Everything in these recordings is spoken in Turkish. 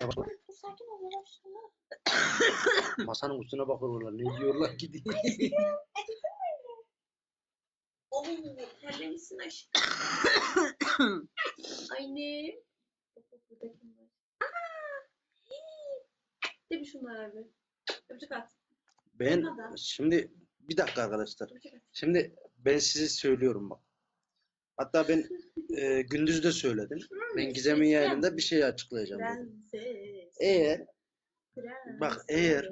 Yavaş. Dur sakin ol yavaş. Masanın üstüne bakıyorlar. Ne diyorlar ki diye. Oy terlemişsin aşkım. Ay ne? Bak bak burada kim var? Aa! Hii! De bir şunlar abi. Öpücük at. Ben şimdi bir dakika arkadaşlar. Öpücük at. Şimdi ben size söylüyorum bak. Hatta ben e, gündüz de söyledim. Ben Gizem'in yayınında bir şey açıklayacağım dedim. Prenses. Eğer Prenses. bak, eğer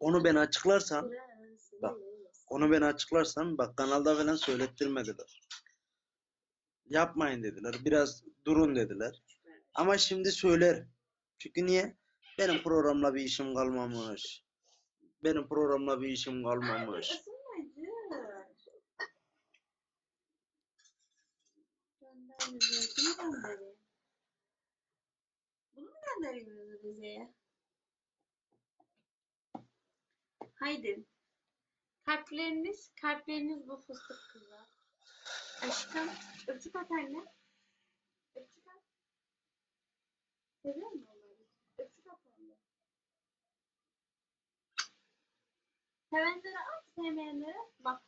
onu ben açıklarsam Prenses. bak, onu ben açıklarsam bak kanalda falan söylettirmediler. Yapmayın dediler. Biraz durun dediler. Ama şimdi söyler. Çünkü niye? Benim programla bir işim kalmamış. Benim programla bir işim kalmamış. Gönder bize. Kimi göndereyim? Bunu mu göndereyim Rize'ye? Haydi. Kalpleriniz, kalpleriniz bu fıstık kıza. Aşkım, öpücük at anne. Öpücük at. Seviyor musun onları? Öpücük at onları. Sevenlere at, sevmeyenlere bak.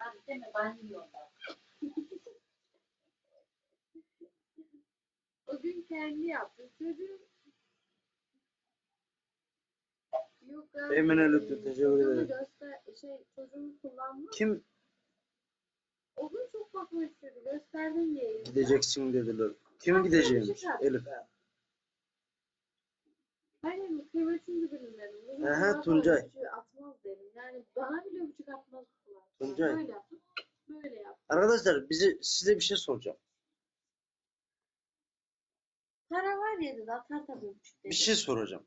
Abi deme ben yiyorlar. O gün kendi yaptı. Çocuğum Yok abi. Emine Lütfü, teşekkür ederim. Göster, şey, çocuğumu kullanma. Kim O gün çok bakmak istedi. Gösterdim diye. gideceksin dediler. Kim gideceğimiş? Elif. Hayır, kıymetini bilirim dedim. Aha, Tuncay. Arkadaşlar bize size bir şey soracağım. Para var ya dedi. Atar tabii. Bir şey soracağım.